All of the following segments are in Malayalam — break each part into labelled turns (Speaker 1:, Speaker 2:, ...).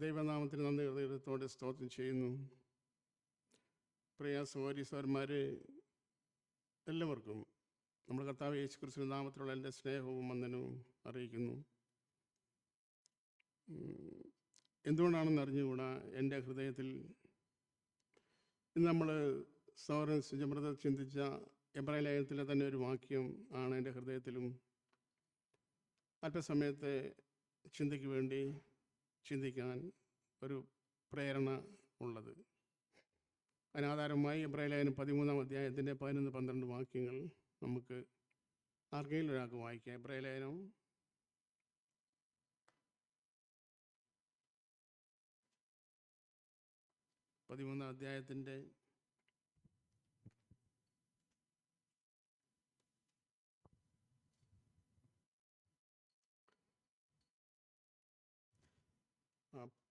Speaker 1: ദൈവനാമത്തിന് നന്ദി ഹൃദയത്തോടെ സ്തോത്രം ചെയ്യുന്നു. പ്രിയ സഹോദരിസന്മാരെ എല്ലാവർക്കും നമ്മുടെ കർത്താവ് യേശു ക്രിസ്തു നാമത്തിലുള്ള എന്റെ സ്നേഹവും വന്ദനവും അറിയിക്കുന്നു. എന്തുകൊണ്ടാണെന്ന് അറിഞ്ഞുകൂടാ? എന്റെ ഹൃദയത്തിൽ ഇന്ന് നമ്മൾ സൗരൻ സുജമൃത ചിന്തിച്ച എബ്രാഹിം ലേഖനത്തിലെ തന്നെ ഒരു വാക്യം ആണ് എന്റെ ഹൃദയത്തിലും. അല്പസമയത്തെ ചിന്തയ്ക്ക് വേണ്ടി ചിന്തിക്കാൻ ഒരു പ്രേരണ ഉള്ളത്. അതിനാധാരമായി എബ്രാഹിം ലേഖനം പതിമൂന്നാം അധ്യായത്തിന്റെ പതിനൊന്ന് പന്ത്രണ്ട് വാക്യങ്ങൾ നമുക്ക് ആർക്കെങ്കിലും ഒരാൾക്ക് വായിക്കാം. എബ്രാഹിം ലേഖനം പതിമൂന്നാം അധ്യായത്തിന്റെ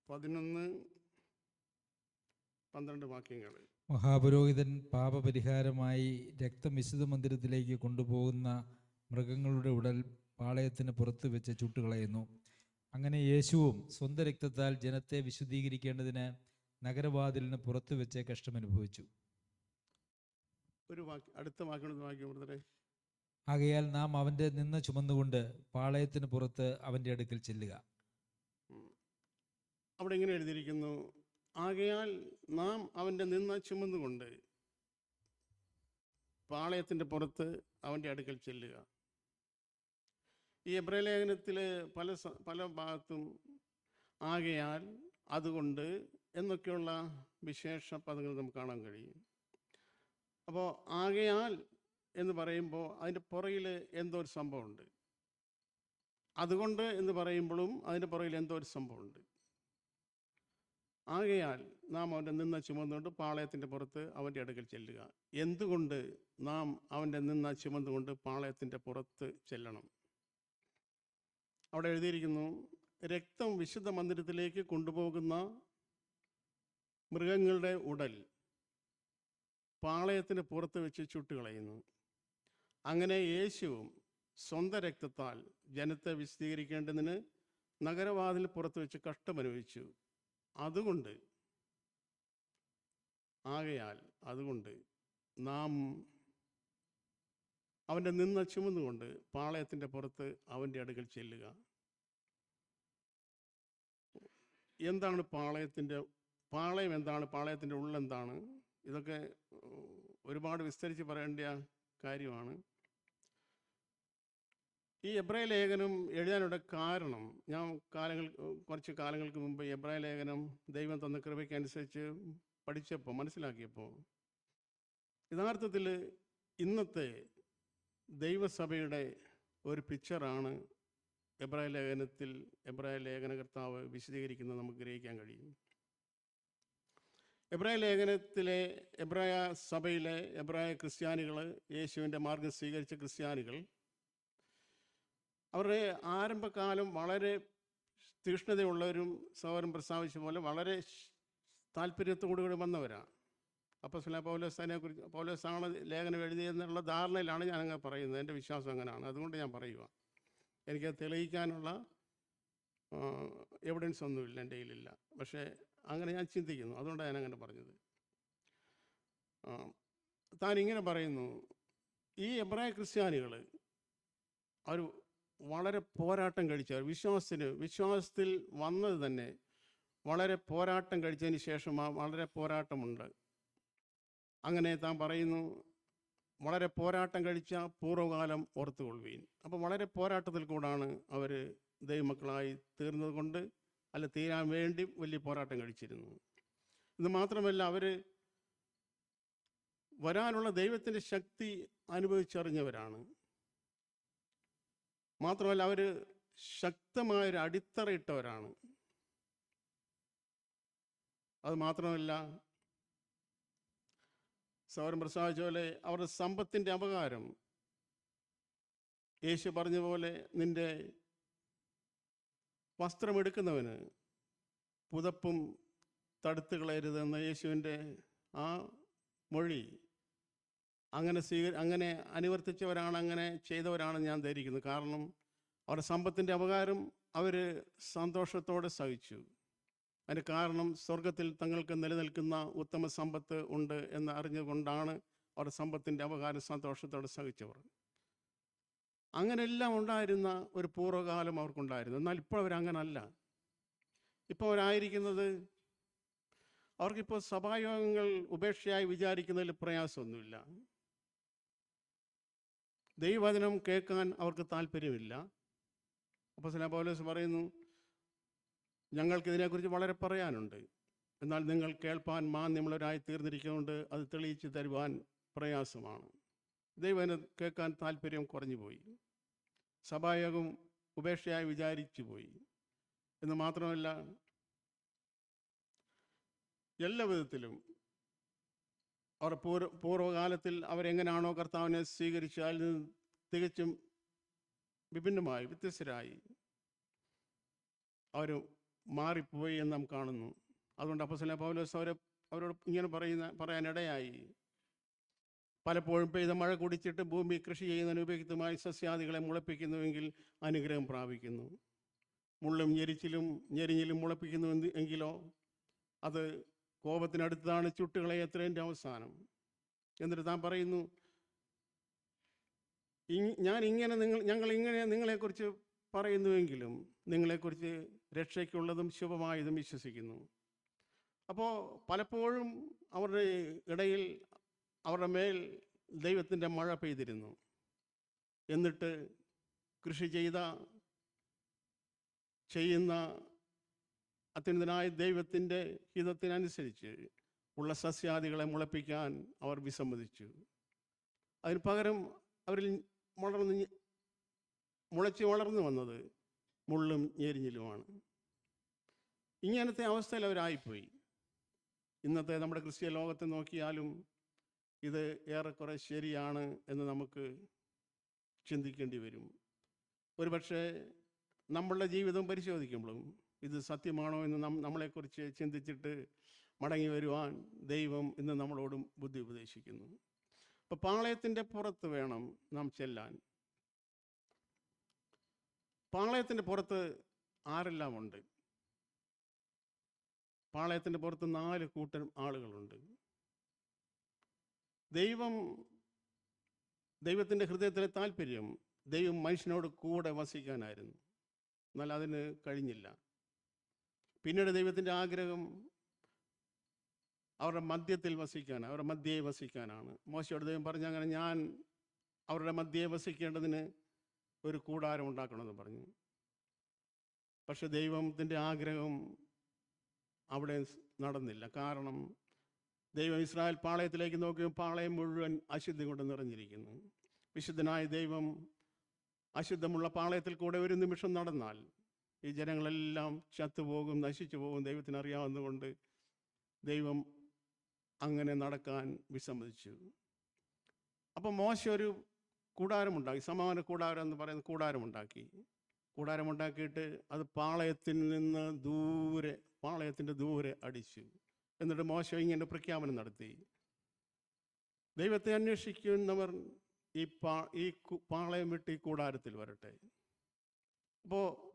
Speaker 1: പതിനൊന്ന് പന്ത്രണ്ട് വാക്യങ്ങൾ
Speaker 2: മഹാപുരോഹിതൻ പാപപരിഹാരമായി രക്തമിശ്രിത വിശുദ്ധ മന്ദിരത്തിലേക്ക് കൊണ്ടുപോകുന്ന മൃഗങ്ങളുടെ ഉടൽ പാളയത്തിന് പുറത്ത് വെച്ച് ചുട്ടുകളയുന്നു. അങ്ങനെ യേശുവും സ്വന്തം രക്തത്താൽ ജനത്തെ വിശുദ്ധീകരിക്കേണ്ടതിന് നഗരവാതിലിന് പുറത്ത് വെച്ച് കഷ്ടമനുഭവിച്ചു.
Speaker 1: ഒരു വാക്യം അടുത്ത വാക്യം
Speaker 2: ആകയാൽ നാം അവന്റെ നിന്ന് ചുമന്നുകൊണ്ട് പാളയത്തിന് പുറത്ത് അവന്റെ അടുക്കൽ ചെല്ലുക.
Speaker 1: അവിടെ ഇങ്ങനെ എഴുതിയിരിക്കുന്നു? ആകയാൽ നാം അവന്റെ നിന്ന ചുമന്നുകൊണ്ട് പാളയത്തിന്റെ പുറത്ത് അവന്റെ അടുക്കൽ ചെല്ലുക. ഈ എബ്രലേഖനത്തിൽ പല പല ഭാഗത്തും ആകയാൽ അതുകൊണ്ട് എന്നൊക്കെയുള്ള വിശേഷ പദങ്ങൾ നമുക്ക് കാണാൻ കഴിയും. അപ്പോൾ ആകയാൽ എന്ന് പറയുമ്പോൾ അതിന്റെ പുറകിൽ എന്തോ ഒരു സംഭവമുണ്ട്. അതുകൊണ്ട് എന്ന് പറയുമ്പോഴും അതിന്റെ പുറകിൽ എന്തോ ഒരു സംഭവമുണ്ട്. ആകയാൽ നാം അവന്റെ നിന്ന ചുമന്നുകൊണ്ട് പാളയത്തിന്റെ പുറത്ത് അവന്റെ അടുക്കൽ ചെല്ലുക. എന്തുകൊണ്ട് നാം അവന്റെ നിന്ന ചുമന്നുകൊണ്ട് പാളയത്തിന്റെ പുറത്ത് ചെല്ലണം? അവിടെ എഴുതിയിരിക്കുന്നു രക്തം വിശുദ്ധ മന്ദിരത്തിലേക്ക് കൊണ്ടുപോകുന്ന മൃഗങ്ങളുടെ ഉടൽ പാളയത്തിന് പുറത്ത് വെച്ച് ചുട്ടുകളയുന്നു. അങ്ങനെ യേശുവും സ്വന്തം രക്തത്താൽ ജനത്തെ വിശദീകരിക്കേണ്ടതിന് നഗരവാതിൽ പുറത്ത് വെച്ച് കഷ്ടമനുഭവിച്ചു. അതുകൊണ്ട് ആകയാൽ അതുകൊണ്ട് നാം അവന്റെ നിന്ന ചുമന്നുകൊണ്ട് പാളയത്തിന്റെ പുറത്ത് അവന്റെ അടുക്കൽ ചെല്ലുക. എന്താണ് പാളയത്തിന്റെ പാളയം എന്താണ് പാളയത്തിന്റെ ഉള്ളെന്താണ്? ഇതൊക്കെ ഒരുപാട് വിസ്തരിച്ച് പറയേണ്ട കാര്യമാണ്. ഈ എബ്രായ ലേഖനം എഴുതാനുള്ള കാരണം ഞാൻ കാലങ്ങൾ കുറച്ച് കാലങ്ങൾക്ക് മുമ്പ് എബ്രായ ലേഖനം ദൈവം തന്ന കൃപയ്ക്കനുസരിച്ച് പഠിച്ചപ്പോൾ മനസ്സിലാക്കിയപ്പോൾ യഥാർത്ഥത്തിൽ ഇന്നത്തെ ദൈവസഭയുടെ ഒരു പിക്ചറാണ് എബ്രായ ലേഖനത്തിൽ എബ്രായ ലേഖനകർത്താവ് വിശദീകരിക്കുന്നത് നമുക്ക് ഗ്രഹിക്കാൻ കഴിയും. എബ്രായ ലേഖനത്തിലെ എബ്രായ സഭയിലെ എബ്രായ ക്രിസ്ത്യാനികൾ യേശുവിന്റെ മാർഗം സ്വീകരിച്ച ക്രിസ്ത്യാനികൾ അവരുടെ ആരംഭകാലം വളരെ തീക്ഷ്ണതയുള്ളവരും സൗരം പ്രസ്താവിച്ച പോലെ വളരെ താല്പര്യത്തോടു കൂടി വന്നവരാണ്. അപ്പോൾ സുല പൗലോസാനെ കുറിച്ച് പൗലോസാണ് ലേഖനം എഴുതിയെന്നുള്ള ധാരണയിലാണ് ഞാൻ അങ്ങനെ പറയുന്നത്. എന്റെ വിശ്വാസം അങ്ങനെയാണ്. അതുകൊണ്ട് ഞാൻ പറയുക. എനിക്ക് തെളിയിക്കാനുള്ള എവിഡൻസ് ഒന്നുമില്ല. എന്റെ കയ്യിലില്ല. പക്ഷേ അങ്ങനെ ഞാൻ ചിന്തിക്കുന്നു. അതുകൊണ്ടാണ് ഞാൻ അങ്ങനെ പറഞ്ഞത്. താൻ ഇങ്ങനെ പറയുന്നു. ഈ എബ്രായ ക്രിസ്ത്യാനികൾ അവർ വളരെ പോരാട്ടം കഴിച്ചവർ വിശ്വാസത്തിന് വിശ്വാസത്തിൽ വന്നത് തന്നെ വളരെ പോരാട്ടം കഴിച്ചതിന് ശേഷം വളരെ പോരാട്ടമുണ്ട്. അങ്ങനെ താൻ പറയുന്നു വളരെ പോരാട്ടം കഴിച്ച പൂർവകാലം ഓർത്തുകൊള്ളുവീൻ. അപ്പോൾ വളരെ പോരാട്ടത്തിൽ കൂടാണ് അവർ ദൈവമക്കളായി തീർന്നത് കൊണ്ട് അല്ല തീരാൻ വേണ്ടി വലിയ പോരാട്ടം കഴിച്ചിരുന്നു ഇത് മാത്രമല്ല അവർ വരാനുള്ള ദൈവത്തിന്റെ ശക്തി അനുഭവിച്ചറിഞ്ഞവരാണ്. മാത്രമല്ല അവർ ശക്തമായൊരു അടിത്തറയിട്ടവരാണ് അത് മാത്രമല്ല സൗരം പ്രസാദിച്ച പോലെ അവരുടെ സമ്പത്തിന്റെ അപകാരം. യേശു പറഞ്ഞ പോലെ നിന്റെ വസ്ത്രമെടുക്കുന്നവന് പുതപ്പും തടുത്തുകളരുതെന്ന യേശുവിന്റെ ആ മൊഴി അങ്ങനെ സ്വീക അങ്ങനെ അനുവർത്തിച്ചവരാണ് അങ്ങനെ ചെയ്തവരാണ് ഞാൻ ധരിക്കുന്നത്. കാരണം അവരുടെ സമ്പത്തിന്റെ അപകാരം അവർ സന്തോഷത്തോടെ സഹിച്ചു. അതിന് കാരണം സ്വർഗത്തിൽ തങ്ങൾക്ക് നിലനിൽക്കുന്ന ഉത്തമ സമ്പത്ത് ഉണ്ട് എന്ന് അറിഞ്ഞുകൊണ്ടാണ് അവരുടെ സമ്പത്തിന്റെ അപകാരം സന്തോഷത്തോടെ സഹിച്ചവർ. അങ്ങനെല്ലാം ഉണ്ടായിരുന്ന ഒരു പൂർവകാലം അവർക്കുണ്ടായിരുന്നു. എന്നാൽ ഇപ്പോൾ അവരങ്ങനല്ല. ഇപ്പോൾ അവരായിരിക്കുന്നത് അവർക്കിപ്പോൾ സഭായോഗങ്ങൾ ഉപേക്ഷയായി വിചാരിക്കുന്നതിൽ പ്രയാസമൊന്നുമില്ല. ദൈവവചനം കേൾക്കാൻ അവർക്ക് താല്പര്യമില്ല. അപ്പോൾ സിന പൗലോസ് പറയുന്നു ഞങ്ങൾക്ക് ഇതിനെക്കുറിച്ച് വളരെ പറയാനുണ്ട്. എന്നാൽ നിങ്ങൾ കേൾപ്പാൻ മാന്യമുള്ളവരായി തീർന്നിരിക്കുന്നുണ്ട് അത് തെളിയിച്ച് തരുവാൻ പ്രയാസമാണ്. ദൈവനെ കേൾക്കാൻ താല്പര്യം കുറഞ്ഞു പോയി സഭായോഗം ഉപേക്ഷയായി വിചാരിച്ചു പോയി എന്ന് മാത്രമല്ല എല്ലാ വിധത്തിലും അവർ പൂർവ പൂർവകാലത്തിൽ അവരെങ്ങനെയാണോ കർത്താവിനെ സ്വീകരിച്ച് അതിൽ നിന്ന് തികച്ചും വിഭിന്നമായി വ്യത്യസ്തരായി അവർ മാറിപ്പോയി എന്ന് നാം കാണുന്നു. അതുകൊണ്ട് അപ്പസല പൗലോസ് അവരെ അവരോട് ഇങ്ങനെ പറയുന്ന പറയാനിടയായി. പലപ്പോഴും പെയ്ത മഴ കുടിച്ചിട്ട് ഭൂമി കൃഷി ചെയ്യുന്നതിന് ഉപയുക്തമായി സസ്യാദികളെ മുളപ്പിക്കുന്നുവെങ്കിൽ അനുഗ്രഹം പ്രാപിക്കുന്നു. മുള്ളും ഞെരിച്ചിലും ഞെരിഞ്ഞിലും മുളപ്പിക്കുന്നു എങ്കിലോ അത് കോപത്തിനടുത്താണ് ചുട്ടുകളെ എത്രേന്റെ അവസാനം? എന്നിട്ട് താൻ പറയുന്നു ഞാൻ ഇങ്ങനെ നിങ്ങൾ ഞങ്ങൾ ഇങ്ങനെ നിങ്ങളെക്കുറിച്ച് പറയുന്നുവെങ്കിലും നിങ്ങളെക്കുറിച്ച് രക്ഷയ്ക്കുള്ളതും ശുഭമായതും വിശ്വസിക്കുന്നു. അപ്പോൾ പലപ്പോഴും അവരുടെ ഇടയിൽ അവരുടെ മേൽ ദൈവത്തിന്റെ മഴ പെയ്തിരുന്നു. എന്നിട്ട് കൃഷി ചെയ്ത ചെയ്യുന്ന അത്യുന്നതനായ ദൈവത്തിന്റെ ഹിതത്തിനനുസരിച്ച് ഉള്ള സസ്യാദികളെ മുളപ്പിക്കാൻ അവർ വിസമ്മതിച്ചു. അതിന് പകരം അവരിൽ വളർന്ന് മുളച്ച് വളർന്നു വന്നത് മുള്ളും ഞെരിഞ്ഞിലുമാണ്. ഇങ്ങനത്തെ അവസ്ഥയിൽ അവരായിപ്പോയി. ഇന്നത്തെ നമ്മുടെ ക്രിസ്ത്യ ലോകത്തെ നോക്കിയാലും ഇത് ഏറെക്കുറെ ശരിയാണ് എന്ന് നമുക്ക് ചിന്തിക്കേണ്ടി വരും. ഒരുപക്ഷെ നമ്മളുടെ ജീവിതം പരിശോധിക്കുമ്പോഴും ഇത് സത്യമാണോ എന്ന് നം നമ്മളെക്കുറിച്ച് ചിന്തിച്ചിട്ട് മടങ്ങി വരുവാൻ ദൈവം ഇന്ന് നമ്മളോടും ബുദ്ധി ഉപദേശിക്കുന്നു. അപ്പം പാളയത്തിന്റെ പുറത്ത് വേണം നാം ചെല്ലാൻ. പാളയത്തിന്റെ പുറത്ത് ആരെല്ലാം ഉണ്ട് പാളയത്തിന്റെ പുറത്ത് നാല് കൂട്ടം ആളുകളുണ്ട്. ദൈവം ദൈവത്തിന്റെ ഹൃദയത്തിലെ താല്പര്യം ദൈവം മനുഷ്യനോട് കൂടെ വസിക്കാനായിരുന്നു. എന്നാൽ അതിന് കഴിഞ്ഞില്ല. പിന്നീട് ദൈവത്തിന്റെ ആഗ്രഹം അവരുടെ മദ്യത്തിൽ വസിക്കാൻ അവരുടെ മദ്യയെ വസിക്കാനാണ്. മോശയോട് ദൈവം പറഞ്ഞു അങ്ങനെ ഞാൻ അവരുടെ മദ്യയെ വസിക്കേണ്ടതിന് ഒരു കൂടാരം ഉണ്ടാക്കണമെന്ന് പറഞ്ഞു. പക്ഷെ ദൈവത്തിന്റെ ആഗ്രഹം അവിടെ നടന്നില്ല. കാരണം ദൈവം ഇസ്രായേൽ പാളയത്തിലേക്ക് നോക്കിയ പാളയം മുഴുവൻ അശുദ്ധി കൊണ്ട് നിറഞ്ഞിരിക്കുന്നു. വിശുദ്ധനായ ദൈവം അശുദ്ധമുള്ള പാളയത്തിൽ കൂടെ ഒരു നിമിഷം നടന്നാൽ ഈ ജനങ്ങളെല്ലാം ചത്തുപോകും നശിച്ചു പോകും ദൈവത്തിന് അറിയാവുന്നതുകൊണ്ട് ദൈവം അങ്ങനെ നടക്കാൻ വിസമ്മതിച്ചു. അപ്പം മോശ ഒരു കൂടാരമുണ്ടാക്കി സമാന കൂടാരം എന്ന് പറയുന്ന കൂടാരമുണ്ടാക്കി. കൂടാരമുണ്ടാക്കിയിട്ട് അത് പാളയത്തിൽ നിന്ന് ദൂരെ പാളയത്തിന്റെ ദൂരെ അടിച്ചു. എന്നിട്ട് മോശം ഇങ്ങനെ പ്രഖ്യാപനം നടത്തി. ദൈവത്തെ അന്വേഷിക്കുന്നവർ ഈ പാ ഈ പാളയം വിട്ട് ഈ കൂടാരത്തിൽ വരട്ടെ. അപ്പോൾ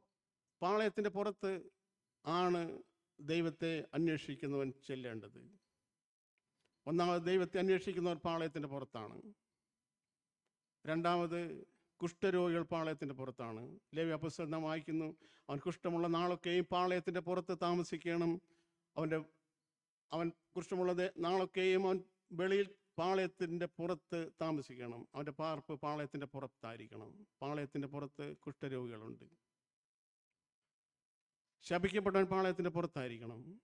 Speaker 1: പാളയത്തിന്റെ പുറത്ത് ആണ് ദൈവത്തെ അന്വേഷിക്കുന്നവൻ ചെല്ലേണ്ടത്. ഒന്നാമത് ദൈവത്തെ അന്വേഷിക്കുന്നവർ പാളയത്തിന്റെ പുറത്താണ്. രണ്ടാമത് കുഷ്ഠരോഗികൾ പാളയത്തിന്റെ പുറത്താണ്. ലേവി പുസ്തകം നാം വായിക്കുന്നു അവൻ കുഷ്ഠമുള്ള നാളൊക്കെയും പാളയത്തിന്റെ പുറത്ത് താമസിക്കണം. അവന്റെ അവൻ കുഷ്ഠമുള്ള നാളൊക്കെയും അവൻ വെളിയിൽ പാളയത്തിന്റെ പുറത്ത് താമസിക്കണം. അവന്റെ പാർപ്പ് പാളയത്തിന്റെ പുറത്തായിരിക്കണം. പാളയത്തിന്റെ പുറത്ത് കുഷ്ഠരോഗികളുണ്ട്. ശപിക്കപ്പെട്ടവൻ പാളയത്തിന്റെ പുറത്തായിരിക്കണം.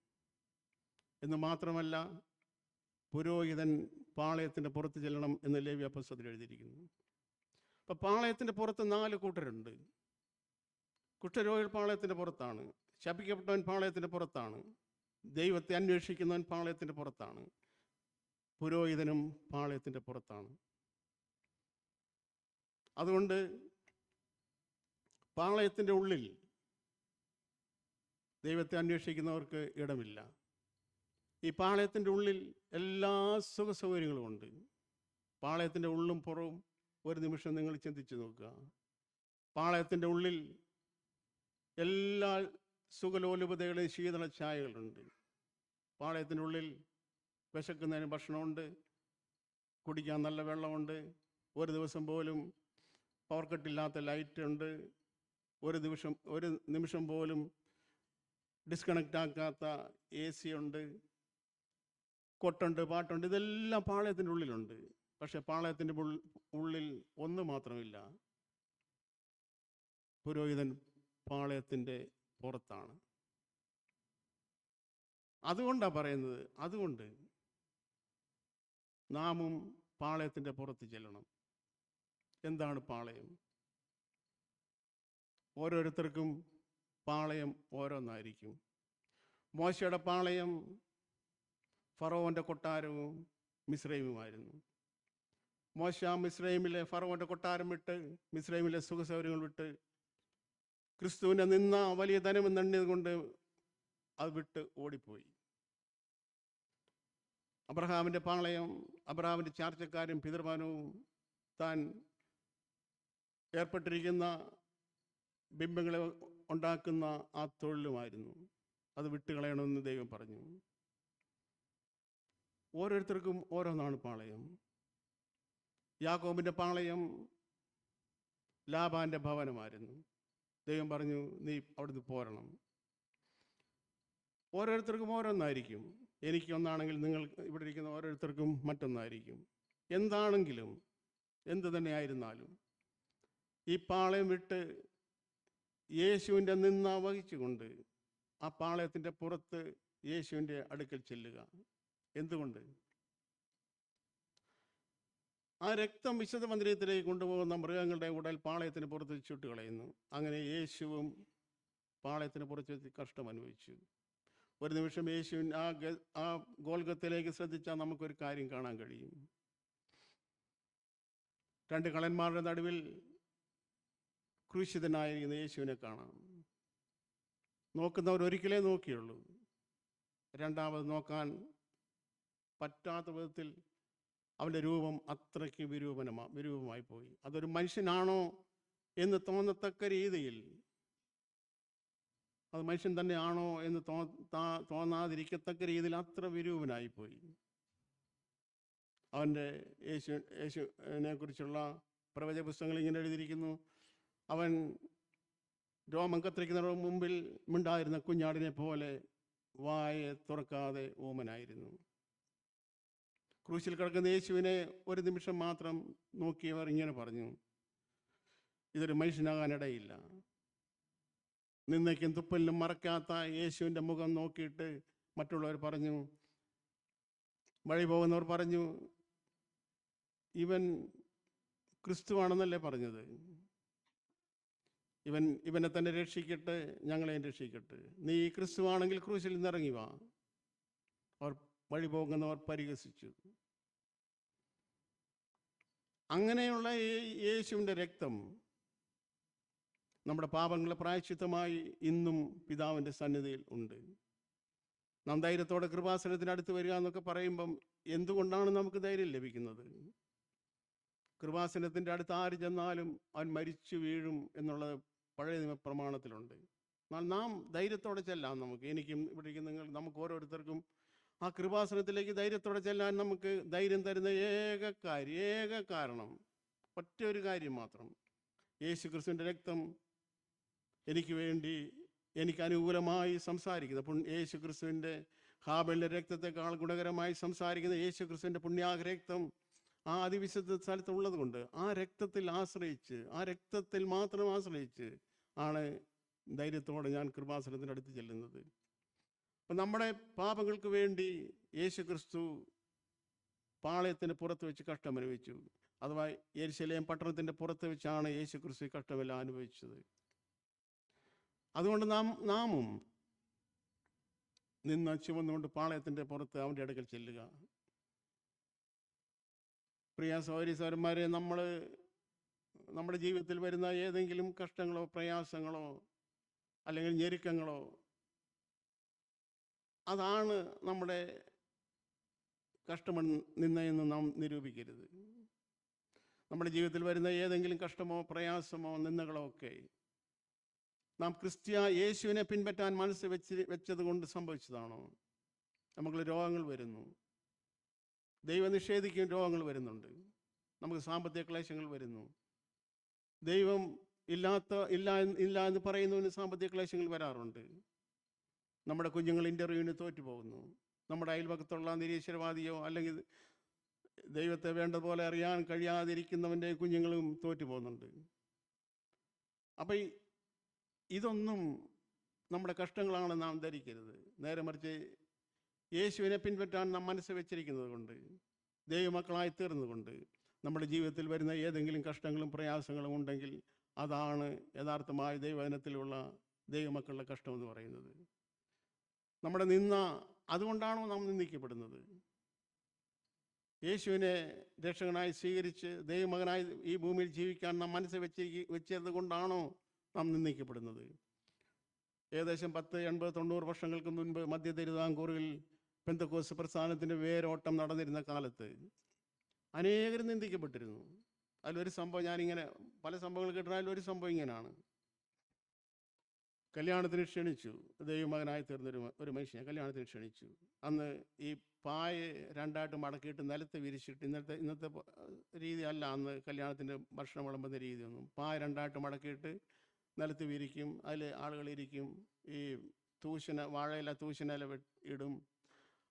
Speaker 1: എന്ന് മാത്രമല്ല പുരോഹിതൻ പാളയത്തിന്റെ പുറത്ത് ചെല്ലണം എന്ന് ലേവി അപ്പസ്വത്തിൽ എഴുതിയിരിക്കുന്നു. അപ്പം പാളയത്തിന്റെ പുറത്ത് നാല് കൂട്ടരുണ്ട്. കുഷ്ഠരോഗികൾ പാളയത്തിന്റെ പുറത്താണ് ശപിക്കപ്പെട്ടവൻ പാളയത്തിന്റെ പുറത്താണ് ദൈവത്തെ അന്വേഷിക്കുന്നവൻ പാളയത്തിന്റെ പുറത്താണ് പുരോഹിതനും പാളയത്തിന്റെ പുറത്താണ്. അതുകൊണ്ട് പാളയത്തിന്റെ ഉള്ളിൽ ദൈവത്തെ അന്വേഷിക്കുന്നവർക്ക് ഇടമില്ല. ഈ പാളയത്തിന്റെ ഉള്ളിൽ എല്ലാ സുഖ സൗകര്യങ്ങളും ഉണ്ട്. പാളയത്തിന്റെ ഉള്ളും പുറവും ഒരു നിമിഷം നിങ്ങൾ ചിന്തിച്ചു നോക്കുക. പാളയത്തിന്റെ ഉള്ളിൽ എല്ലാ സുഖലോലുപതകളെയും ശീതള ചായകളുണ്ട് ഉള്ളിൽ വിശക്കുന്നതിന് ഭക്ഷണമുണ്ട്. കുടിക്കാൻ നല്ല വെള്ളമുണ്ട്. ഒരു ദിവസം പോലും പവർ കട്ടില്ലാത്ത ലൈറ്റ് ഉണ്ട് ഒരു ദിവസം ഒരു നിമിഷം പോലും ഡിസ്കണക്റ്റ് ആക്കാത്ത എ സി ഉണ്ട് കൊട്ടുണ്ട് പാട്ടുണ്ട് ഇതെല്ലാം പാളയത്തിന്റെ ഉള്ളിലുണ്ട്. പക്ഷെ പാളയത്തിന്റെ ഉള്ളിൽ ഒന്ന് മാത്രമില്ല. പുരോഹിതൻ പാളയത്തിന്റെ പുറത്താണ്. അതുകൊണ്ടാണ് പറയുന്നത് അതുകൊണ്ട് നാമും പാളയത്തിന്റെ പുറത്ത് ചെല്ലണം. എന്താണ് പാളയം? ഓരോരുത്തർക്കും പാളയം ഓരോന്നായിരിക്കും. മോശയുടെ പാളയം ഫറോവന്റെ കൊട്ടാരവും മിശ്രൈമുമായിരുന്നു മോശ മിശ്രൈമിലെ ഫറോവന്റെ കൊട്ടാരം വിട്ട് മിശ്രൈമിലെ സുഖസൗകര്യങ്ങൾ വിട്ട് ക്രിസ്തുവിനെ നിന്ന വലിയ ധനമെന്നെണ്ണിയത് കൊണ്ട് അത് വിട്ട് ഓടിപ്പോയി. അബ്രഹാമിന്റെ പാളയം അബ്രഹാമിന്റെ ചാർച്ചക്കാരും പിതൃമാനവും താൻ ഏർപ്പെട്ടിരിക്കുന്ന ബിംബങ്ങളെ ഉണ്ടാക്കുന്ന ആ തൊഴിലുമായിരുന്നു. അത് വിട്ടുകളയണമെന്ന് ദൈവം പറഞ്ഞു. ഓരോരുത്തർക്കും ഓരോന്നാണ് പാളയം. യാക്കോബിന്റെ പാളയം ലാബാന്റെ ഭവനമായിരുന്നു. ദൈവം പറഞ്ഞു നീ അവിടുന്ന് പോരണം. ഓരോരുത്തർക്കും ഓരോന്നായിരിക്കും. എനിക്ക് ഒന്നാണെങ്കിൽ നിങ്ങൾ ഇവിടെ ഇരിക്കുന്ന ഓരോരുത്തർക്കും മറ്റൊന്നായിരിക്കും. എന്താണെങ്കിലും എന്ത് തന്നെ ആയിരുന്നാലും ഈ പാളയം വിട്ട് യേശുവിന്റെ നിന്ന വഹിച്ചുകൊണ്ട് ആ പാളയത്തിന്റെ പുറത്ത് യേശുവിന്റെ അടുക്കൽ ചെല്ലുക. എന്തുകൊണ്ട്? ആ രക്തം വിശുദ്ധ മന്ദിരത്തിലേക്ക് കൊണ്ടുപോകുന്ന മൃഗങ്ങളുടെ ഉടൽ പാളയത്തിന് പുറത്ത് ചുട്ട് കളയുന്നു. അങ്ങനെ യേശുവും പാളയത്തിന് പുറത്ത് വെച്ച് കഷ്ടം അനുഭവിച്ചു. ഒരു നിമിഷം യേശുവിൻ ആ ആ ഗോൽഗത്തിലേക്ക് ശ്രദ്ധിച്ചാൽ നമുക്കൊരു കാര്യം കാണാൻ കഴിയും. രണ്ട് കളന്മാരുടെ നടുവിൽ ക്രൂശിതനായിരിക്കുന്ന യേശുവിനെ കാണാം. നോക്കുന്നവർ ഒരിക്കലേ നോക്കിയുള്ളൂ. രണ്ടാമത് നോക്കാൻ പറ്റാത്ത വിധത്തിൽ അവന്റെ രൂപം അത്രയ്ക്ക് വിരൂപനമാ വിരൂപമായി പോയി. അതൊരു മനുഷ്യനാണോ എന്ന് തോന്നത്തക്ക രീതിയിൽ. അത് മനുഷ്യൻ തന്നെയാണോ എന്ന് തോ തോന്നാതിരിക്കത്തക്ക രീതിയിൽ അത്ര വിരൂപനായിപ്പോയി അവന്റെ യേശു യേശുവിനെ കുറിച്ചുള്ള പ്രവച പുസ്തകങ്ങൾ ഇങ്ങനെ എഴുതിയിരിക്കുന്നു. അവൻ രോമം കത്തിരിക്കുന്നതിന് മുമ്പിൽ മിണ്ടായിരുന്ന കുഞ്ഞാടിനെ പോലെ വായ തുറക്കാതെ ഓമനായിരുന്നു. ക്രൂശിൽ കിടക്കുന്ന യേശുവിനെ ഒരു നിമിഷം മാത്രം നോക്കിയവർ ഇങ്ങനെ പറഞ്ഞു ഇതൊരു മനുഷ്യനാകാനിടയില്ല. നിന്നയ്ക്കും തുപ്പലിനും മറക്കാത്ത യേശുവിന്റെ മുഖം നോക്കിയിട്ട് മറ്റുള്ളവർ പറഞ്ഞു വഴി പോകുന്നവർ പറഞ്ഞു ഇവൻ ക്രിസ്തുവാണെന്നല്ലേ പറഞ്ഞത്? ഇവൻ ഇവനെ തന്നെ രക്ഷിക്കട്ടെ ഞങ്ങളെയും രക്ഷിക്കട്ടെ. നീ ക്രിസ്തുവാണെങ്കിൽ ക്രൂശിൽ നിന്നിറങ്ങി വാ. അവർ വഴി പോകുന്നവർ പരിഹസിച്ചു. അങ്ങനെയുള്ള യേശുവിന്റെ രക്തം നമ്മുടെ പാപങ്ങളെ പ്രായശ്ചിത്തമായി ഇന്നും പിതാവിന്റെ സന്നിധിയിൽ ഉണ്ട്. നാം ധൈര്യത്തോടെ കൃപാസനത്തിന് അടുത്ത് വരിക എന്നൊക്കെ പറയുമ്പം എന്തുകൊണ്ടാണ് നമുക്ക് ധൈര്യം ലഭിക്കുന്നത്? കൃപാസനത്തിന്റെ അടുത്ത് ആര് ചെന്നാലും അവൻ മരിച്ചു വീഴും എന്നുള്ളത് പഴയ നിയമ പ്രമാണത്തിലുണ്ട് എന്നാൽ നാം ധൈര്യത്തോടെ ചെല്ലാം നമുക്ക്. എനിക്കും ഇവിടെ നിങ്ങൾ നമുക്ക് ഓരോരുത്തർക്കും ആ കൃപാസനത്തിലേക്ക് ധൈര്യത്തോടെ ചെല്ലാൻ നമുക്ക് ധൈര്യം തരുന്ന ഏക കാര്യം ഏക കാരണം ഒറ്റ ഒരു കാര്യം മാത്രം. യേശു ക്രിസ്തുവിന്റെ രക്തം എനിക്ക് വേണ്ടി എനിക്ക് അനുകൂലമായി സംസാരിക്കുന്നത് പുൺ യേശു ക്രിസ്തുവിന്റെ ഹാബലിന്റെ രക്തത്തെക്കാൾ ഗുണകരമായി സംസാരിക്കുന്ന യേശു ക്രിസ്തുവിന്റെ പുണ്യാഹ രക്തം ആ അതിവിശുദ്ധ സ്ഥലത്തുള്ളത് കൊണ്ട് ആ രക്തത്തിൽ ആശ്രയിച്ച് ആ രക്തത്തിൽ മാത്രം ആശ്രയിച്ച് ആണ് ധൈര്യത്തോടെ ഞാൻ കൃപാസനത്തിന്റെ അടുത്ത് ചെല്ലുന്നത്. അപ്പം നമ്മുടെ പാപങ്ങൾക്ക് വേണ്ടി യേശു ക്രിസ്തു പാളയത്തിന് പുറത്ത് വെച്ച് കഷ്ടം അനുഭവിച്ചു. അഥവാ യെരുശലേം പട്ടണത്തിന്റെ പുറത്ത് വെച്ചാണ് യേശു ക്രിസ്തു കഷ്ടമെല്ലാം അനുഭവിച്ചത്. അതുകൊണ്ട് നാം നാമും നിന്ന് ചുമന്നുകൊണ്ട് പാളയത്തിന്റെ പുറത്ത് അവന്റെ അടുക്കൽ ചെല്ലുക. പ്രിയ സൗരി സൗരന്മാരെ നമ്മൾ നമ്മുടെ ജീവിതത്തിൽ വരുന്ന ഏതെങ്കിലും കഷ്ടങ്ങളോ പ്രയാസങ്ങളോ അല്ലെങ്കിൽ ഞെരുക്കങ്ങളോ അതാണ് നമ്മുടെ കഷ്ടമെന്ന് നാം നിരൂപിക്കരുത്. നമ്മുടെ ജീവിതത്തിൽ വരുന്ന ഏതെങ്കിലും കഷ്ടമോ പ്രയാസമോ നിന്ദകളോ ഒക്കെ നാം ക്രിസ്ത്യ യേശുവിനെ പിൻപറ്റാൻ മനസ്സ് വെച്ച് വെച്ചത് കൊണ്ട് സംഭവിച്ചതാണോ? നമുക്ക് രോഗങ്ങൾ വരുന്നു. ദൈവം നിഷേധിക്കും രോഗങ്ങൾ വരുന്നുണ്ട്. നമുക്ക് സാമ്പത്തിക ക്ലേശങ്ങൾ വരുന്നു. ദൈവം ഇല്ലാത്ത ഇല്ല ഇല്ല എന്ന് പറയുന്നതിന് സാമ്പത്തിക ക്ലേശങ്ങൾ വരാറുണ്ട്. നമ്മുടെ കുഞ്ഞുങ്ങൾ ഇന്റർവ്യൂവിന് തോറ്റു പോകുന്നു നമ്മുടെ അയൽപക്കത്തുള്ള നിരീശ്വരവാദിയോ അല്ലെങ്കിൽ ദൈവത്തെ വേണ്ട പോലെ അറിയാൻ കഴിയാതിരിക്കുന്നവന്റെ കുഞ്ഞുങ്ങളും തോറ്റു പോകുന്നുണ്ട് അപ്പം ഇതൊന്നും നമ്മുടെ കഷ്ടങ്ങളാണ് നാം ധരിക്കരുത്. നേരെ മറിച്ച് യേശുവിനെ പിൻപറ്റാൻ നാം മനസ്സ് വെച്ചിരിക്കുന്നത് കൊണ്ട് ദൈവമക്കളായി തീർന്നുകൊണ്ട് നമ്മുടെ ജീവിതത്തിൽ വരുന്ന ഏതെങ്കിലും കഷ്ടങ്ങളും പ്രയാസങ്ങളും ഉണ്ടെങ്കിൽ അതാണ് യഥാർത്ഥമായ ദൈവവചനത്തിലുള്ള ദൈവമക്കളുടെ കഷ്ടമെന്ന് പറയുന്നത്. നമ്മുടെ നിന്ന അതുകൊണ്ടാണോ നാം നിന്ദിക്കപ്പെടുന്നത്? യേശുവിനെ രക്ഷകനായി സ്വീകരിച്ച് ദൈവമകനായി ഈ ഭൂമിയിൽ ജീവിക്കാൻ നാം മനസ്സ് വെച്ച് വെച്ചത് കൊണ്ടാണോ നാം നിന്ദിക്കപ്പെടുന്നത്? ഏകദേശം പത്ത് എൺപത് തൊണ്ണൂറ് വർഷങ്ങൾക്ക് മുൻപ് മധ്യ തിരുവിതാംകൂറിൽ പെന്തക്കോസ് പ്രസ്ഥാനത്തിന്റെ വേരോട്ടം നടന്നിരുന്ന കാലത്ത് അനേകരും നിന്ദിക്കപ്പെട്ടിരുന്നു. അതിലൊരു സംഭവം ഞാനിങ്ങനെ പല സംഭവങ്ങൾ കിട്ടുന്ന ഒരു സംഭവം ഇങ്ങനെയാണ് കല്യാണത്തിന് ക്ഷണിച്ചു. ദൈവമകനായി തീർന്നൊരു ഒരു മനുഷ്യനെ കല്യാണത്തിന് ക്ഷണിച്ചു. അന്ന് ഈ പായ രണ്ടായിട്ട് മടക്കിയിട്ട് നിലത്ത് വിരിച്ചിട്ട് ഇന്നത്തെ ഇന്നത്തെ രീതി അല്ല. അന്ന് കല്യാണത്തിന്റെ ഭക്ഷണം വിളമ്പുന്ന രീതിയൊന്നും. പായ രണ്ടായിട്ട് മടക്കിയിട്ട് നിലത്ത് വിരിക്കും. അതിൽ ആളുകൾ ഇരിക്കും. ഈ തൂശന വാഴയില തൂശനില ഇടും.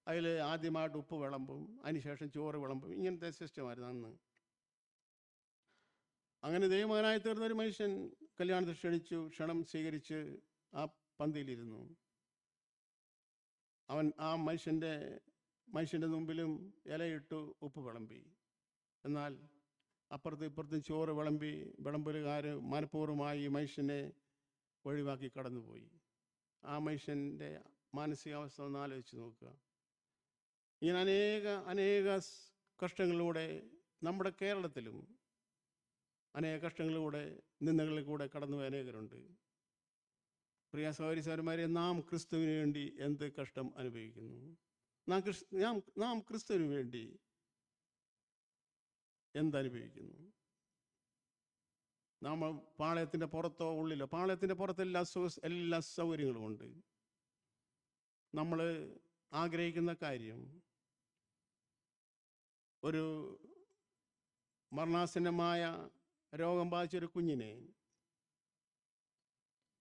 Speaker 1: അതിൽ ആദ്യമായിട്ട് ഉപ്പ് വിളമ്പും അതിനുശേഷം ചോറ് വിളമ്പും. ഇങ്ങനത്തെ സിസ്റ്റമായിരുന്നു അന്ന്. അങ്ങനെ ദൈവമകനായി തീർന്ന ഒരു മനുഷ്യൻ കല്യാണത്തിൽ ക്ഷണിച്ചു ക്ഷണം സ്വീകരിച്ച് ആ പന്തിയിലിരുന്നു. അവൻ ആ മനുഷ്യന്റെ മനുഷ്യന്റെ മുമ്പിലും ഇലയിട്ടു ഉപ്പ് വിളമ്പി. എന്നാൽ അപ്പുറത്തും ഇപ്പുറത്തും ചോറ് വിളമ്പി വിളമ്പലുകാർ മനഃപൂർവമായി മനുഷ്യനെ ഒഴിവാക്കി കടന്നുപോയി. ആ മനുഷ്യന്റെ മാനസികാവസ്ഥ ഒന്ന് ആലോചിച്ച് നോക്കുക. ഇങ്ങനെ അനേക അനേക കഷ്ടങ്ങളിലൂടെ നമ്മുടെ കേരളത്തിലും അനേക കഷ്ടങ്ങളിലൂടെ നിന്ദകളിൽ കൂടെ കടന്നു അനേകരുണ്ട്. പ്രിയ സഹോദരി സഹോദരന്മാരെ നാം ക്രിസ്തുവിന് വേണ്ടി എന്ത് കഷ്ടം അനുഭവിക്കുന്നു? നാം ക്രിസ് നാം നാം ക്രിസ്തുവിന് വേണ്ടി എന്തനുഭവിക്കുന്നു നാം പാളയത്തിന്റെ പുറത്തോ ഉള്ളിലോ പാളയത്തിന്റെ പുറത്ത് എല്ലാ സൗ- എല്ലാ സൗകര്യങ്ങളും ഉണ്ട്. നമ്മൾ ആഗ്രഹിക്കുന്ന കാര്യം ഒരു മരണാസന്നമായ രോഗം ബാധിച്ചൊരു കുഞ്ഞിനെ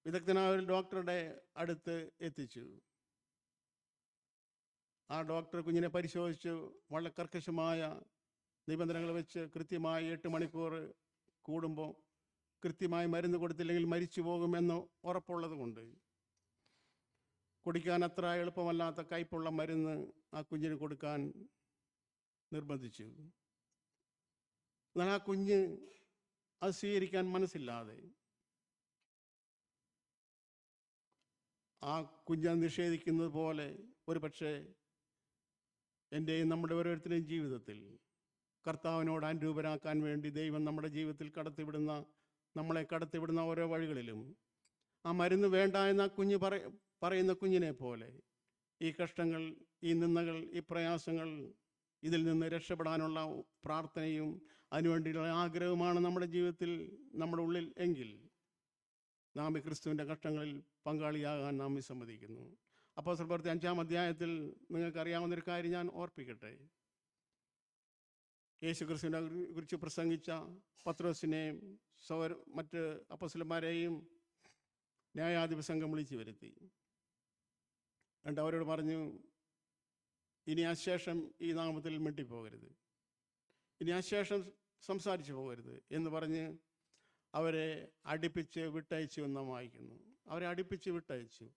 Speaker 1: വിദഗ്ധനായ ഒരു ഡോക്ടറുടെ അടുത്ത് എത്തിച്ചു. ആ ഡോക്ടർ കുഞ്ഞിനെ പരിശോധിച്ചു. വളരെ കർക്കശമായ നിബന്ധനകൾ വെച്ച് കൃത്യമായി എട്ട് മണിക്കൂർ കൂടുമ്പോൾ കൃത്യമായി മരുന്ന് കൊടുത്തില്ലെങ്കിൽ മരിച്ചു പോകുമെന്ന് ഉറപ്പുള്ളത് കൊണ്ട് കുടിക്കാൻ അത്ര എളുപ്പമല്ലാത്ത കയ്പുള്ള മരുന്ന് ആ കുഞ്ഞിന് കൊടുക്കാൻ നിർബന്ധിച്ചു. എന്നാൽ ആ കുഞ്ഞ് അത് സ്വീകരിക്കാൻ മനസ്സില്ലാതെ ആ കുഞ്ഞ് നിഷേധിക്കുന്നത് പോലെ ഒരു പക്ഷേ എന്റെയും നമ്മുടെ ഓരോരുത്തരുടെയും ജീവിതത്തിൽ കർത്താവിനോട് അനുരൂപരാക്കാൻ വേണ്ടി ദൈവം നമ്മുടെ ജീവിതത്തിൽ കടത്തിവിടുന്ന നമ്മളെ കടത്തിവിടുന്ന ഓരോ വഴികളിലും ആ മരുന്ന് വേണ്ട എന്ന കുഞ്ഞ് പറയുന്ന കുഞ്ഞിനെ പോലെ ഈ കഷ്ടങ്ങൾ ഈ നിന്ദകൾ ഈ പ്രയാസങ്ങൾ ഇതിൽ നിന്ന് രക്ഷപ്പെടാനുള്ള പ്രാർത്ഥനയും അതിനുവേണ്ടിയുള്ള ആഗ്രഹവുമാണ് നമ്മുടെ ജീവിതത്തിൽ നമ്മുടെ ഉള്ളിൽ എങ്കിൽ നാം ഈ ക്രിസ്തുവിന്റെ കഷ്ടങ്ങളിൽ പങ്കാളിയാകാൻ നാം വിസമ്മതിക്കുന്നു. അപ്പോൾ പ്രവൃത്തി അഞ്ചാം അധ്യായത്തിൽ നിങ്ങൾക്കറിയാവുന്നൊരു കാര്യം ഞാൻ ഓർപ്പിക്കട്ടെ. യേശു ക്രിസ്തുവിനെ കുറിച്ച് പ്രസംഗിച്ച പത്രോസിനെയും സൗര മറ്റ് അപ്പസ്ലന്മാരെയും ന്യായാധിപ സംഘം വിളിച്ചു വരുത്തി. എന്നിട്ട് അവരോട് പറഞ്ഞു ഇനി അശേഷം ഈ നാമത്തിൽ മിണ്ടിപ്പോകരുത്. ഇനി അശേഷം സംസാരിച്ചു പോകരുത് എന്ന് പറഞ്ഞ് അവരെ അടുപ്പിച്ച് വിട്ടയച്ചു എന്ന് വായിക്കുന്നു. അവരെ അടുപ്പിച്ച് വിട്ടയച്ചു.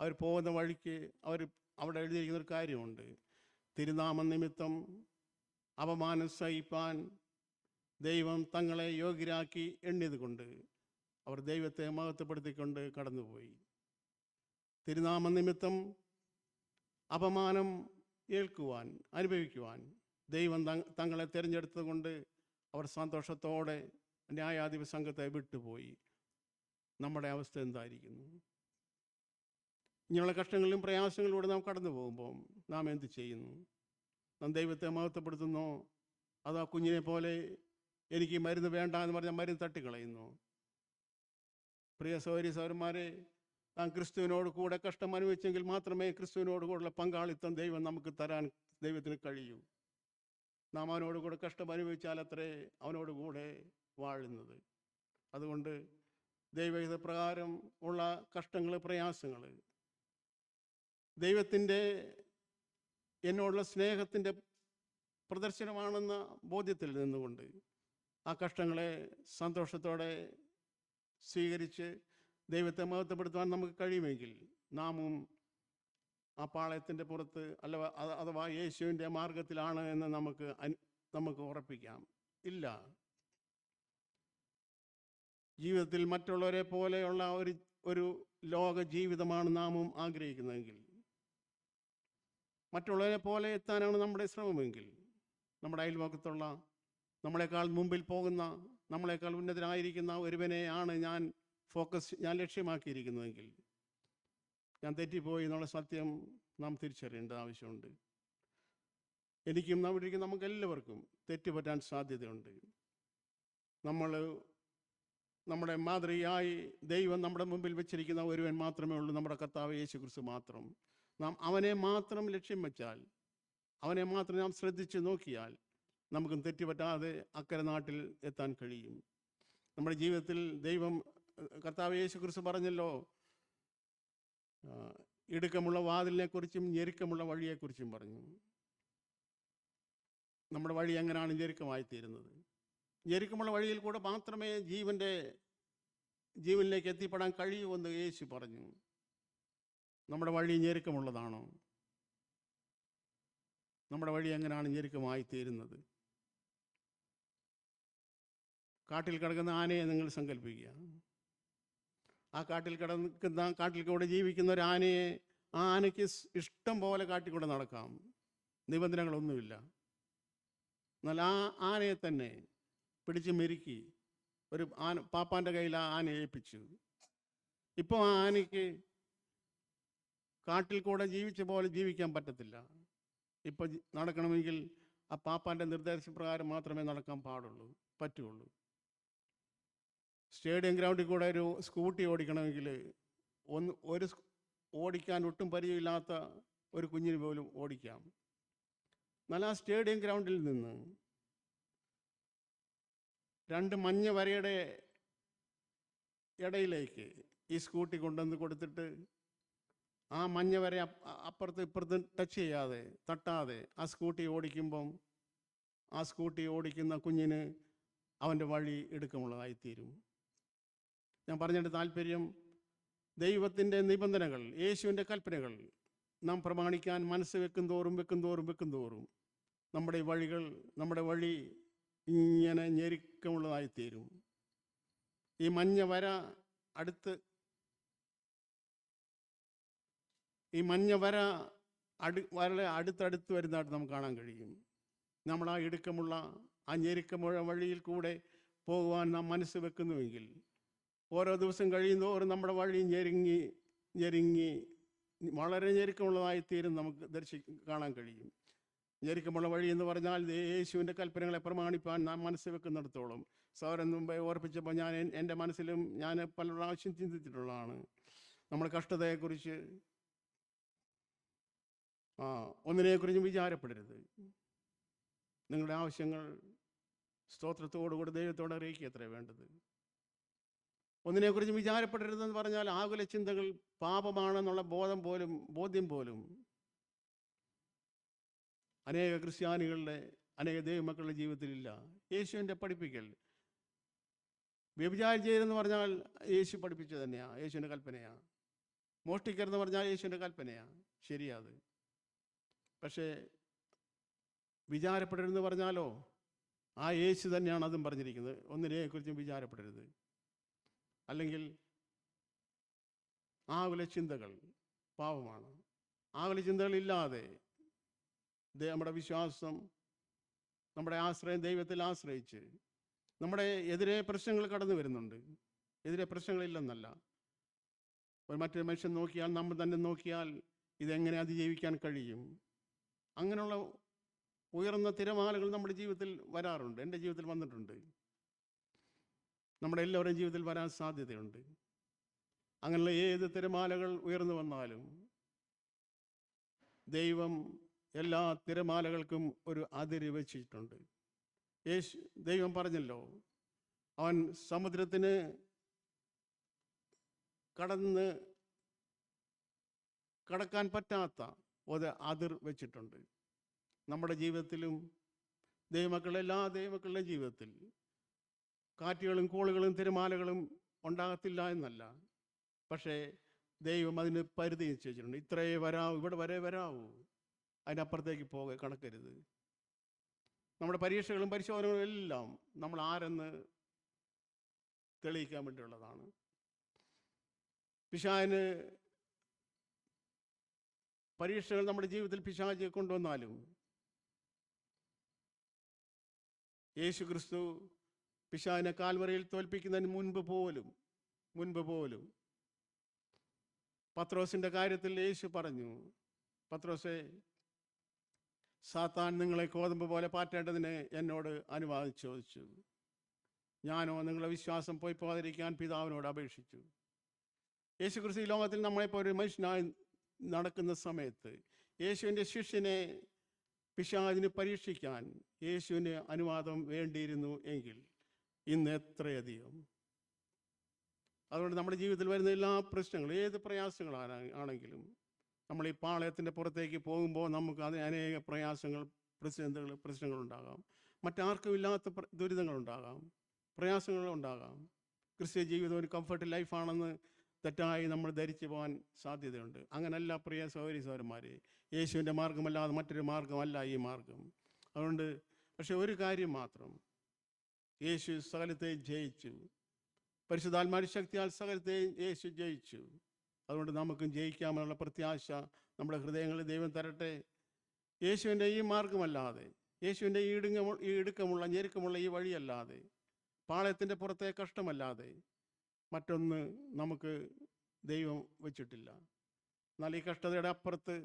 Speaker 1: അവർ പോകുന്ന വഴിക്ക് അവർ അവിടെ എഴുതിയിരിക്കുന്ന ഒരു കാര്യമുണ്ട്. തിരുനാമ നിമിത്തം അപമാനം സഹിപ്പാൻ ദൈവം തങ്ങളെ യോഗ്യരാക്കി എണ്ണിയത് കൊണ്ട് അവർ ദൈവത്തെ മഹത്വപ്പെടുത്തിക്കൊണ്ട് കടന്നുപോയി. തിരുനാമ നിമിത്തം അപമാനം ഏൽക്കുവാൻ അനുഭവിക്കുവാൻ ദൈവം തങ്ങളെ തിരഞ്ഞെടുത്തത് കൊണ്ട് അവർ സന്തോഷത്തോടെ ന്യായാധിപ സംഘത്തെ വിട്ടുപോയി. നമ്മുടെ അവസ്ഥ എന്തായിരിക്കുന്നു? ഇങ്ങനെയുള്ള കഷ്ടങ്ങളിലും പ്രയാസങ്ങളിലൂടെ നാം കടന്നു പോകുമ്പോൾ നാം എന്ത് ചെയ്യുന്നു? നാം ദൈവത്തെ മഹത്വപ്പെടുത്തുന്നു? അതോ കുഞ്ഞിനെ പോലെ എനിക്ക് മരുന്ന് വേണ്ട എന്ന് പറഞ്ഞാൽ മരുന്ന് തട്ടിക്കളയുന്നു? പ്രിയ സൗരി സൗരന്മാരെ താൻ ക്രിസ്തുവിനോട് കൂടെ കഷ്ടം അനുഭവിച്ചെങ്കിൽ മാത്രമേ ക്രിസ്തുവിനോട് കൂടെയുള്ള പങ്കാളിത്തം ദൈവം നമുക്ക് തരാൻ ദൈവത്തിന് കഴിയൂ. നാം അവനോട് കൂടെ കഷ്ടം അനുഭവിച്ചാൽ അത്രേ അവനോട് കൂടെ വാഴുന്നത്. അതുകൊണ്ട് ദൈവഹിത പ്രകാരം ഉള്ള കഷ്ടങ്ങൾ പ്രയാസങ്ങൾ ദൈവത്തിന്റെ എന്നോടുള്ള സ്നേഹത്തിന്റെ പ്രദർശനമാണെന്ന ബോധ്യത്തിൽ നിന്നുകൊണ്ട് ആ കഷ്ടങ്ങളെ സന്തോഷത്തോടെ സ്വീകരിച്ച് ദൈവത്തെ മഹത്വപ്പെടുത്തുവാൻ നമുക്ക് കഴിയുമെങ്കിൽ നാമും ആ പാളയത്തിന്റെ പുറത്ത് അല്ല അഥവാ യേശുവിന്റെ മാർഗത്തിലാണ് എന്ന് നമുക്ക് നമുക്ക് ഉറപ്പിക്കാം. ഇല്ല. ജീവിതത്തിൽ മറ്റുള്ളവരെ പോലെയുള്ള ഒരു ഒരു ലോക ജീവിതമാണ് നാമും ആഗ്രഹിക്കുന്നതെങ്കിൽ മറ്റുള്ളവരെ പോലെ എത്താനാണ് നമ്മുടെ ശ്രമമെങ്കിൽ നമ്മുടെ അയൽവക്കത്തുള്ള നമ്മളെക്കാൾ മുമ്പിൽ പോകുന്ന നമ്മളെക്കാൾ ഉന്നതനായിരിക്കുന്ന ഒരുവനെയാണ് ഞാൻ ഫോക്കസ് ഞാൻ ലക്ഷ്യമാക്കിയിരിക്കുന്നതെങ്കിൽ ഞാൻ തെറ്റിപ്പോയി എന്നുള്ള സത്യം നാം തിരിച്ചറിയേണ്ട ആവശ്യമുണ്ട്. എനിക്കും നാം ഇരിക്കുന്ന നമുക്ക് എല്ലാവർക്കും തെറ്റുപറ്റാൻ സാധ്യതയുണ്ട്. നമ്മൾ നമ്മുടെ മാതൃകയായി ദൈവം നമ്മുടെ മുമ്പിൽ വെച്ചിരിക്കുന്ന ഒരുവൻ മാത്രമേ ഉള്ളൂ നമ്മുടെ കർത്താവ് യേശു ക്രിസ്തു മാത്രം. നാം അവനെ മാത്രം ലക്ഷ്യം വെച്ചാൽ അവനെ മാത്രം നാം ശ്രദ്ധിച്ച് നോക്കിയാൽ നമുക്കും തെറ്റുപറ്റാതെ അക്കരെ നാട്ടിൽ എത്താൻ കഴിയും. നമ്മുടെ ജീവിതത്തിൽ ദൈവം കർത്താവ് യേശു ക്രിസ്തു പറഞ്ഞല്ലോ ഇടുക്കമുള്ള വാതിലിനെ കുറിച്ചും ഞെരുക്കമുള്ള വഴിയെക്കുറിച്ചും പറഞ്ഞു. നമ്മുടെ വഴി എങ്ങനെയാണ് ഞെരുക്കമായി തീരുന്നത് ഞെരുക്കമുള്ള വഴിയിൽ കൂടെ മാത്രമേ ജീവന്റെ ജീവനിലേക്ക് എത്തിപ്പെടാൻ കഴിയൂ എന്ന് യേശു പറഞ്ഞു. നമ്മുടെ വഴി ഞെരുക്കമുള്ളതാണോ? നമ്മുടെ വഴി എങ്ങനെയാണ് ഞെരുക്കമായി തീരുന്നത് കാട്ടിൽ കിടക്കുന്ന ആനയെ നിങ്ങൾ സങ്കല്പിക്കുക. ആ കാട്ടിൽ കിടക്കുന്ന കാട്ടിൽ കൂടെ ജീവിക്കുന്ന ഒരു ആനയെ ആ ആനയ്ക്ക് ഇഷ്ടം പോലെ കാട്ടിൽ കൂടെ നടക്കാം. നിബന്ധനകളൊന്നുമില്ല. എന്നാൽ ആ ആനയെ തന്നെ പിടിച്ച് മെരുക്കി ഒരു ആന പാപ്പാന്റെ കയ്യിൽ ആ ആനയെ ഏൽപ്പിച്ചു. ഇപ്പോൾ ആ ആനയ്ക്ക് കാട്ടിൽ കൂടെ ജീവിച്ച പോലെ ജീവിക്കാൻ പറ്റത്തില്ല. ഇപ്പോൾ നടക്കണമെങ്കിൽ ആ പാപ്പാന്റെ നിർദ്ദേശപ്രകാരം മാത്രമേ നടക്കാൻ പാടുള്ളൂ പറ്റുള്ളൂ. സ്റ്റേഡിയം ഗ്രൗണ്ടിൽ കൂടെ ഒരു സ്കൂട്ടി ഓടിക്കണമെങ്കിൽ ഒന്ന് ഒരു ഓടിക്കാൻ ഒട്ടും പരിചയമില്ലാത്ത ഒരു കുഞ്ഞിന് പോലും ഓടിക്കാം. എന്നാൽ ആ സ്റ്റേഡിയം ഗ്രൗണ്ടിൽ നിന്ന് രണ്ട് മഞ്ഞ വരയുടെ ഇടയിലേക്ക് ഈ സ്കൂട്ടി കൊണ്ടുവന്ന് കൊടുത്തിട്ട് ആ മഞ്ഞ വര അപ്പ- അപ്പുറത്ത് ഇപ്പുറത്ത് ടച്ച് ചെയ്യാതെ തട്ടാതെ ആ സ്കൂട്ടി ഓടിക്കുമ്പം ആ സ്കൂട്ടി ഓടിക്കുന്ന കുഞ്ഞിന് അവന്റെ വഴി എടുക്കമുള്ളതായിത്തീരും. ഞാൻ പറഞ്ഞതിന്റെ താല്പര്യം ദൈവത്തിന്റെ നിബന്ധനകൾ യേശുവിന്റെ കൽപ്പനകൾ നാം പ്രമാണിക്കാൻ മനസ്സ് വെക്കും തോറും വെക്കും തോറും വെക്കും തോറും നമ്മുടെ വഴികൾ നമ്മുടെ വഴി ഇങ്ങനെ ഞെരുക്കമുള്ളതായിത്തീരും. ഈ മഞ്ഞ വര അടുത്ത് ഈ മഞ്ഞ വര അടു വളരെ അടുത്തടുത്ത് വരുന്നതായിട്ട് നമുക്ക് കാണാൻ കഴിയും. നമ്മൾ ആ ഇടുക്കമുള്ള ആ ഞെരുക്കമുള്ള വഴിയിൽ കൂടെ പോകുവാൻ നാം മനസ്സ് വെക്കുന്നുവെങ്കിൽ ഓരോ ദിവസം കഴിയുന്തോറും നമ്മുടെ വഴി ഞെരുങ്ങി ഞെരുങ്ങി വളരെ ഞെരുക്കമുള്ളതായി തീരും നമുക്ക് ദർശി കാണാൻ കഴിയും. ഞെരുക്കമുള്ള വഴി എന്ന് പറഞ്ഞാൽ യേശുവിന്റെ കൽപ്പനകളെ പ്രമാണിപ്പാൻ നാം മനസ്സ് വെക്കുന്നിടത്തോളം. സൗരൻ മുമ്പേ ഓർപ്പിച്ചപ്പോൾ ഞാൻ എന്റെ മനസ്സിലും ഞാൻ പല പ്രാവശ്യം ചിന്തിച്ചിട്ടുള്ളതാണ്. നമ്മുടെ കഷ്ടതയെക്കുറിച്ച് ആ ഒന്നിനെക്കുറിച്ചും വിചാരപ്പെടരുത്. നിങ്ങളുടെ ആവശ്യങ്ങൾ സ്തോത്രത്തോടുകൂടി ദൈവത്തോടെ അറിയിക്കുക എത്ര വേണ്ടത്. ഒന്നിനെക്കുറിച്ചും വിചാരപ്പെടരുതെന്ന് പറഞ്ഞാൽ ആകുല ചിന്തകൾ പാപമാണെന്നുള്ള ബോധം പോലും ബോധ്യം പോലും. അനേക ക്രിസ്ത്യാനികളുടെ അനേക ദൈവമക്കളുടെ ജീവിതത്തിലില്ല. യേശുവിന്റെ പഠിപ്പിക്കൽ. വ്യഭിചാരം ചെയ്തെന്ന് പറഞ്ഞാൽ യേശു പഠിപ്പിച്ചത് തന്നെയാണ് യേശുവിന്റെ കൽപ്പനയാണ് മോഷ്ടിക്കരുതെന്ന് പറഞ്ഞാൽ യേശുവിന്റെ കൽപ്പനയാണ് ശരിയാത് പക്ഷേ വിചാരപ്പെടരുതെന്ന് പറഞ്ഞാലോ? ആ യേശു തന്നെയാണ് അതും പറഞ്ഞിരിക്കുന്നത്. ഒന്നിനെക്കുറിച്ചും വിചാരപ്പെടരുത്. അല്ലെങ്കിൽ ആകുല ചിന്തകൾ പാവമാണ് ആകുല ചിന്തകളില്ലാതെ നമ്മുടെ വിശ്വാസം നമ്മുടെ ആശ്രയം ദൈവത്തിൽ ആശ്രയിച്ച് നമ്മുടെ എതിരെ പ്രശ്നങ്ങൾ കടന്നു വരുന്നുണ്ട്. എതിരെ പ്രശ്നങ്ങളില്ലെന്നല്ല ഒരു മറ്റൊരു മനുഷ്യൻ നോക്കിയാൽ നമ്മൾ തന്നെ നോക്കിയാൽ ഇതെങ്ങനെ അതിജീവിക്കാൻ കഴിയും? അങ്ങനെയുള്ള ഉയർന്ന തിരമാലകൾ നമ്മുടെ ജീവിതത്തിൽ വരാറുണ്ട്. എന്റെ ജീവിതത്തിൽ വന്നിട്ടുണ്ട്. നമ്മുടെ എല്ലാവരുടെയും ജീവിതത്തിൽ വരാൻ സാധ്യതയുണ്ട്. അങ്ങനെയുള്ള ഏത് തിരമാലകൾ ഉയർന്നു വന്നാലും ദൈവം എല്ലാ തിരമാലകൾക്കും ഒരു അതിര് വെച്ചിട്ടുണ്ട്. യേശു ദൈവം പറഞ്ഞല്ലോ അവൻ സമുദ്രത്തിന് കടന്ന് കടക്കാൻ പറ്റാത്ത ഒരു അതിർ വെച്ചിട്ടുണ്ട്. നമ്മുടെ ജീവിതത്തിലും ദൈവമക്കളുടെ എല്ലാ ദൈവമക്കളുടെ ജീവിതത്തിൽ കാറ്റുകളും കോളുകളും തിരമാലകളും ഉണ്ടാകത്തില്ല എന്നല്ല. പക്ഷേ ദൈവം അതിന് പരിധി നിശ്ചയിച്ചിട്ടുണ്ട്. ഇത്രയേ വരാവൂ ഇവിടെ വരെ വരാവൂ. അതിനപ്പുറത്തേക്ക് പോക കണക്കരുത് നമ്മുടെ പരീക്ഷകളും പരിശോധനകളും എല്ലാം നമ്മൾ ആരെന്ന് തെളിയിക്കാൻ വേണ്ടിയുള്ളതാണ്. പിശാന് പരീക്ഷകൾ നമ്മുടെ ജീവിതത്തിൽ പിശാജ് കൊണ്ടുവന്നാലും യേശു ക്രിസ്തു പിശാവിനെ കാൽവറയിൽ തോൽപ്പിക്കുന്നതിന് മുൻപ് പോലും മുൻപ് പോലും പത്രോസിന്റെ കാര്യത്തിൽ യേശു പറഞ്ഞു പത്രോസെ സാത്താൻ നിങ്ങളെ കോതമ്പ് പോലെ പാറ്റേണ്ടതിന് എന്നോട് അനുവാദം ചോദിച്ചു. ഞാനോ നിങ്ങളുടെ വിശ്വാസം പോയി പോകാതിരിക്കാൻ പിതാവിനോട് അപേക്ഷിച്ചു. യേശു ക്രിസ്തു ലോകത്തിൽ നമ്മളെപ്പോൾ ഒരു മനുഷ്യനായി നടക്കുന്ന സമയത്ത് യേശുവിന്റെ ശിഷ്യനെ പിശാദിന് പരീക്ഷിക്കാൻ യേശുവിന് അനുവാദം വേണ്ടിയിരുന്നു എങ്കിൽ ഇന്ന് എത്രയധികം അതുകൊണ്ട് നമ്മുടെ ജീവിതത്തിൽ വരുന്ന എല്ലാ പ്രശ്നങ്ങളും ഏത് പ്രയാസങ്ങളാണ് ആണെങ്കിലും നമ്മൾ ഈ പാളയത്തിന്റെ പുറത്തേക്ക് പോകുമ്പോൾ നമുക്ക് അതിന് അനേക പ്രയാസങ്ങൾ പ്രതിസന്ധികൾ പ്രശ്നങ്ങളുണ്ടാകാം. മറ്റാർക്കും ഇല്ലാത്ത ദുരിതങ്ങളുണ്ടാകാം. പ്രയാസങ്ങളുണ്ടാകാം ക്രിസ്ത്യ ജീവിതം ഒരു കംഫർട്ട് ലൈഫാണെന്ന് തെറ്റായി നമ്മൾ ധരിച്ചു പോകാൻ സാധ്യതയുണ്ട്. അങ്ങനല്ല പ്രിയ സഹോദരി സഹോദരന്മാരെ യേശുവിന്റെ മാർഗമല്ലാതെ മറ്റൊരു മാർഗമല്ല ഈ മാർഗം അതുകൊണ്ട് പക്ഷേ ഒരു കാര്യം മാത്രം യേശു സകലത്തെയും ജയിച്ചു. പരിശുദ്ധാത്മാരി ശക്തിയാൽ സകലത്തെയും യേശു ജയിച്ചു. അതുകൊണ്ട് നമുക്കും ജയിക്കാമെന്നുള്ള പ്രത്യാശ നമ്മുടെ ഹൃദയങ്ങളിൽ ദൈവം തരട്ടെ. യേശുവിന്റെ ഈ മാർഗമല്ലാതെ യേശുവിന്റെ ഈ ഇടുങ്ങ ഈ ഇടുക്കമുള്ള ഞെരുക്കമുള്ള ഈ വഴിയല്ലാതെ പാളയത്തിന്റെ പുറത്തെ കഷ്ടമല്ലാതെ മറ്റൊന്ന് നമുക്ക് ദൈവം വെച്ചിട്ടില്ല. എന്നാൽ ഈ കഷ്ടതയുടെ അപ്പുറത്ത്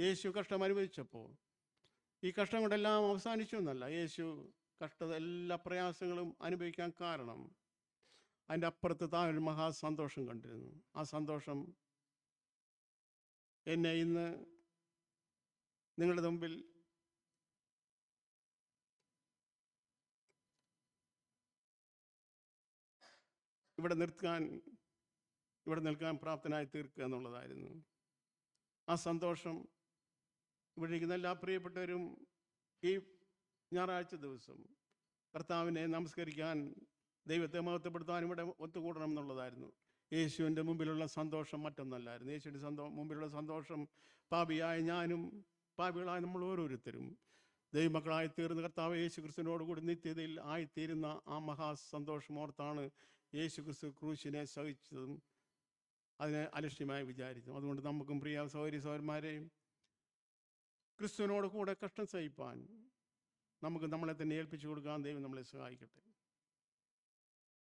Speaker 1: യേശു കഷ്ടം അനുഭവിച്ചപ്പോൾ ഈ കഷ്ടം കൊണ്ടെല്ലാം അവസാനിച്ചു എന്നല്ല. യേശു കഷ്ടത എല്ലാ പ്രയാസങ്ങളും അനുഭവിക്കാൻ കാരണം അതിന്റെ അപ്പുറത്ത് താൻ ഒരു മഹാസന്തോഷം കണ്ടിരുന്നു. ആ സന്തോഷം എന്നെ ഇന്ന് നിങ്ങളുടെ മുമ്പിൽ ഇവിടെ നിർത്താൻ ഇവിടെ നിൽക്കാൻ പ്രാപ്തനായി തീർക്കുക എന്നുള്ളതായിരുന്നു. ആ സന്തോഷം ഇവിടെ ഇരിക്കുന്ന എല്ലാ പ്രിയപ്പെട്ടവരും ഈ ഞായറാഴ്ച ദിവസം കർത്താവിനെ നമസ്കരിക്കാൻ ദൈവത്തെ മഹത്വപ്പെടുത്താൻ ഇവിടെ ഒത്തുകൂടണം എന്നുള്ളതായിരുന്നു. യേശുവിന്റെ മുമ്പിലുള്ള സന്തോഷം മറ്റൊന്നല്ലായിരുന്നു. യേശുവിന്റെ സന്തോ മുമ്പിലുള്ള സന്തോഷം പാപിയായ ഞാനും പാപികളായ നമ്മൾ ഓരോരുത്തരും. ദൈവമക്കളായി തീർന്ന കർത്താവ് യേശു ക്രിസ്തുവിനോട് കൂടി നിത്യതയിൽ ആയിത്തീരുന്ന ആ മഹാസന്തോഷം ഓർത്താണ് യേശു ക്രിസ്തു ക്രൂശിനെ സഹിച്ചതും അതിനെ അലക്ഷ്യമായി വിചാരിച്ചു അതുകൊണ്ട് നമുക്കും പ്രിയ സൗകര്യ സൗരന്മാരെയും ക്രിസ്തുവിനോട് കൂടെ കഷ്ടം സഹിപ്പാൻ നമുക്ക് നമ്മളെ തന്നെ ഏൽപ്പിച്ചു കൊടുക്കാൻ ദൈവം നമ്മളെ സഹായിക്കട്ടെ.